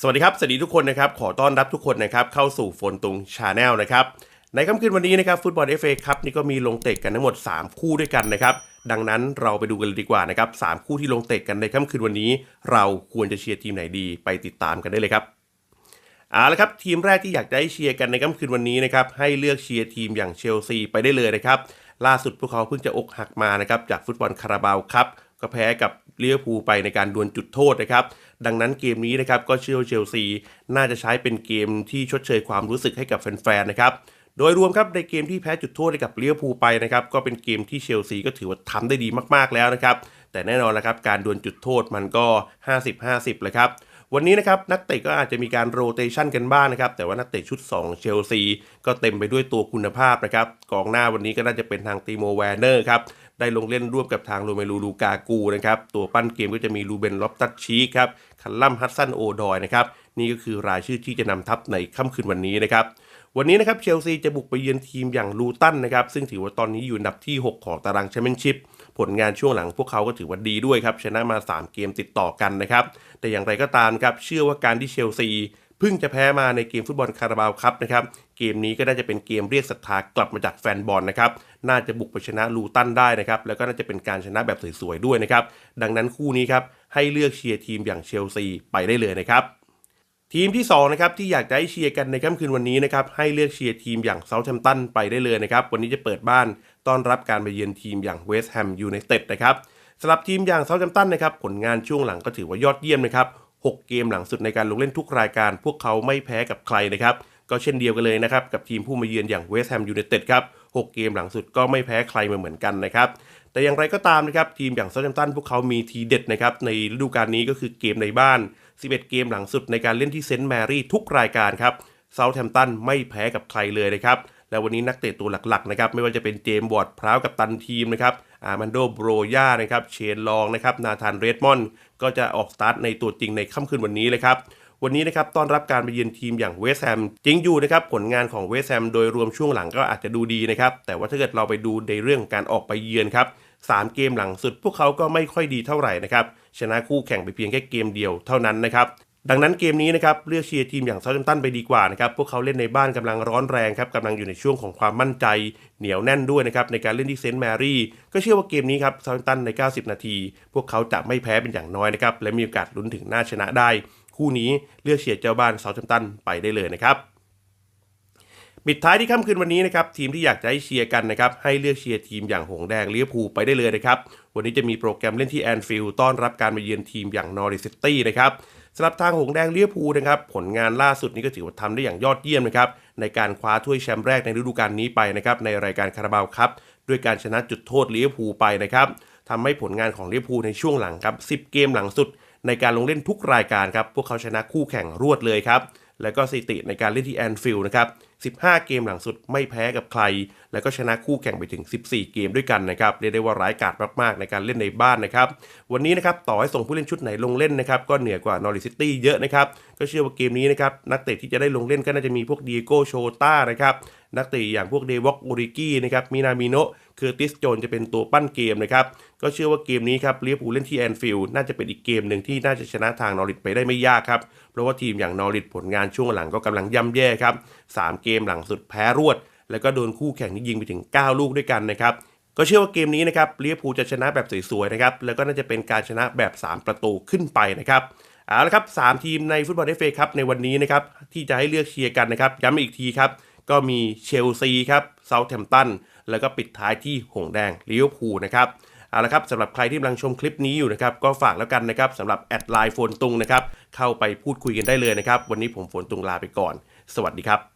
สวัสดีครับ สวัสดีทุกคนนะครับ ขอต้อนรับทุกคนนะครับ เข้าสู่ฝนตุงชาแนลนะครับ ในค่ำคืนวันนี้นะครับฟุตบอลเอฟเอครับนี่ก็มีลงเตะกันทั้งหมด 3 คู่ด้วยกันนะครับ ดังนั้นเราไปดูกันเลยดีกว่านะครับสามคู่ที่ลงเตะกันในค่ำคืนวันนี้ เราควรจะเชียร์ทีมไหนดีไปติดตามกันได้เลยครับเอาละครับทีมแรกที่อยากจะให้เชียร์กันในค่ำคืนวันนี้นะครับให้เลือกเชียร์ทีมอย่างเชลซีไปได้เลยนะครับล่าสุดพวกเขาเพิ่งจะอกหักมานะครับจากฟุตบอลคาราบาวครับ ก็แพ้กับเลียวภูไปในการดวลจุดโทษนะครับ ดังนั้นเกมนี้นะครับก็เชื่อว่าเชลซี น่าจะใช้เป็นเกมที่ชดเชยความรู้สึกให้กับแฟนๆนะครับโดยรวมครับในเกมที่แพ้จุดโทษให้กับเลียวภูไปนะครับก็เป็นเกมที่เชลซีก็ถือว่าทำได้ดีมากๆแล้วนะครับแต่แน่นอนนะครับการดวลจุดโทษมันก็ 50-50เลยครับ วันนี้นะครับนักเตะก็อาจจะมีการโรเตชันกันบ้างนะครับแต่ว่านักเตะชุด 2 เชลซีก็เต็มไปด้วยตัวคุณภาพนะครับกองหน้าวันนี้ก็น่าจะเป็นทางตีโมแวนเนอร์ครับได้ลงเล่นร่วมกับทางโรเมลูลูกากูนะครับตัวปั้นเกมก็จะมีลูเบนล็อบตัดชีครับคันลัมฮัตสันโอดอยนะครับนี่ก็คือรายชื่อที่จะนำทัพในค่ำคืนวันนี้นะครับวันนี้นะครับเชลซีจะบุกไปเยือนทีมอย่างลูตันนะครับซึ่งถือว่าตอนนี้อยู่อันดับที่ 6 ของตารางแชมเปี้ยนชิพ ผลงานช่วงหลังพวกเขาก็ถือว่าดีด้วยครับ ชนะมา 3 เกมติดต่อกันนะครับ แต่อย่างไรก็ตามครับ เชื่อว่าการที่เชลซีเพิ่งจะแพ้มาในเกมฟุตบอลคาราบาวครับนะครับ เกมนี้ก็น่าจะเป็นเกมเรียกศรัทธากลับมาจากแฟนบอลนะครับ น่าจะบุกไปชนะลูตันได้นะครับ แล้วก็น่าจะเป็นการชนะแบบสวยๆด้วยนะครับ ดังนั้นคู่นี้ครับให้เลือกเชียร์ทีมอย่างเชลซีไปได้เลยนะครับ ทีมที่2นะครับที่อยากจะให้เชียร์กันในค่ำคืนวันนี้นะครับให้เลือกเชียร์ทีมอย่างเซาท์แฮมป์ตันไปได้เลยนะครับวันนี้จะเปิดบ้านต้อนรับการไปเยือนทีมอย่างเวสต์แฮมยูไนเต็ดนะครับสำหรับทีมอย่างเซาท์แฮมป์ตันนะครับผลงานช่วงหลังก็ถือว่ายอดเยี่ยมนะครับ6เกมหลังสุดในการลงเล่นทุกรายการ พวกเขาไม่แพ้กับใครนะครับ ก็เช่นเดียวกันเลยนะครับ กับทีมผู้มาเยือนอย่างเวสต์แฮมยูไนเต็ดครับ 6 เกมหลังสุดก็ไม่แพ้ใครมาเหมือนกันนะครับ แต่อย่างไรก็ตามนะครับทีมอย่างเซาท์แฮมป์ตันพวกเขามีทีเด็ดนะครับในฤดูกาลนี้ก็คือเกมในบ้าน 11 เกมหลังสุดในการเล่นที่เซนต์แมรี่ทุกรายการครับเซาท์แฮมป์ตันไม่แพ้กับใครเลยนะครับและวันนี้นักเตะตัวหลักๆนะครับไม่ว่าจะเป็นเจมส์วอร์ดพร้าวกับตันทีมนะครับอาร์มันโดโบรย่านะครับเชนลองนะครับนาธานเรดมอนด์ก็จะออกสตาร์ทในตัวจริงในค่ำคืนวันนี้เลยครับ วันนี้นะครับต้อนรับการไปเยือนทีมอย่างเวสแฮมจริงอยู่นะครับผลงานของเวสแฮมโดยรวมช่วงหลังก็อาจจะดูดีนะครับ แต่ว่าถ้าเกิดเราไปดูในเรื่องการออกไปเยือนครับสามเกมหลังสุดพวกเขาก็ไม่ค่อยดีเท่าไหร่นะครับชนะคู่แข่งไปเพียงแค่เกมเดียวเท่านั้นนะครับดังนั้นเกมนี้นะครับเลือกเชียร์ทีมอย่างเซาท์แฮมป์ตันไปดีกว่านะครับพวกเขาเล่นในบ้านกำลังร้อนแรงครับกำลังอยู่ในช่วงของความมั่นใจ เหนียวแน่นด้วยนะครับในการเล่นที่เซนต์แมรี่ก็เชื่อว่าเกมนี้ครับเซาท์แฮมป์ตันใน 90 นาที พวกเขาจะไม่แพ้เป็นอย่างน้อยนะครับและมีโอกาสลุ้นถึงหน้าชนะได้ คู่นี้เลือกเชียร์เจ้าบ้านเซาท์แฮมป์ตันไปได้เลยนะครับปิดท้ายที่ค่ำคืนวันนี้นะครับทีมที่อยากจะให้เชียร์กันนะครับให้เลือกเชียร์ทีมอย่างหงแดงเลี้ยวภูไปได้เลยนะครับวันนี้จะมีโปรแกรมเล่นที่แอนฟิลด์ต้อนรับการมาเยือนทีมอย่างนอริซิตี้นะครับสำหรับทางหงแดงเลี้ยวภูนะครับผลงานล่าสุดนี้ก็ถือว่าทำได้อย่างยอดเยี่ยมนะครับในการคว้าถ้วยแชมป์แรกในฤดูกาลนี้ไปนะครับในรายการคาราบาวครับด้วยการชนะจุดโทษเลี้ยวภูไปนะครับทำให้ผลงานของเลี้ยวภูในช่วงหลังครับ10 เกมหลังสุด ในการลงเล่นทุกรายการครับ พวกเขาชนะคู่แข่งรวดเลยครับ แล้วก็สถิติในการเล่นที่แอนฟิลด์นะครับ 15 เกมหลังสุดไม่แพ้กับใคร แล้วก็ชนะคู่แข่งไปถึง 14 เกมด้วยกันนะครับ เรียกได้ว่าร้ายกาจมากๆ ในการเล่นในบ้านนะครับ วันนี้นะครับต่อให้ส่งผู้เล่นชุดไหนลงเล่นนะครับ ก็เหนือกว่านอริซิตี้เยอะนะครับ ก็เชื่อว่าเกมนี้นะครับนักเตะที่จะได้ลงเล่นก็น่าจะมีพวกดีโก้โชต้านะครับนักเตะอย่างพวกเดวอกโอริกี้นะครับมินามิโนะคือติสโจนจะเป็นตัวปั้นเกมนะครับ ก็เชื่อว่าเกมนี้ครับเลียปูเล่นที่แอนฟิลด์น่าจะเป็นอีกเกมหนึ่งที่น่าจะชนะทางนอริทไปได้ไม่ยากครับ เพราะว่าทีมอย่างนอริทผลงานช่วงหลังก็กำลังย่ำแย่ครับ3เกมหลังสุดแพ้รวด แล้วก็โดนคู่แข่งที่ยิงไปถึง 9 ลูกด้วยกันนะครับก็เชื่อว่าเกมนี้นะครับเลียพูจะชนะแบบสวยๆนะครับแล้วก็น่าจะเป็นการชนะแบบ 3 ประตูขึ้นไปนะครับเอาละครับสามทีมในฟุตบอลเอฟเอครับในวันนี้นะครับที่จะให้เลือกเชียร์กันนะครับย้ำอีกทีครับ ก็มีเชลซีครับเซาท์แฮมป์ตันแล้วก็ปิดท้ายที่หงแดงลิเวอร์พูลนะครับเอาละครับสำหรับใครที่กำลังชมคลิปนี้อยู่นะครับก็ฝากแล้วกันนะครับสำหรับแอดไลน์โฟนตุงนะครับเข้าไปพูดคุยกันได้เลยนะครับ วันนี้ผมโฟนตุงลาไปก่อน สวัสดีครับ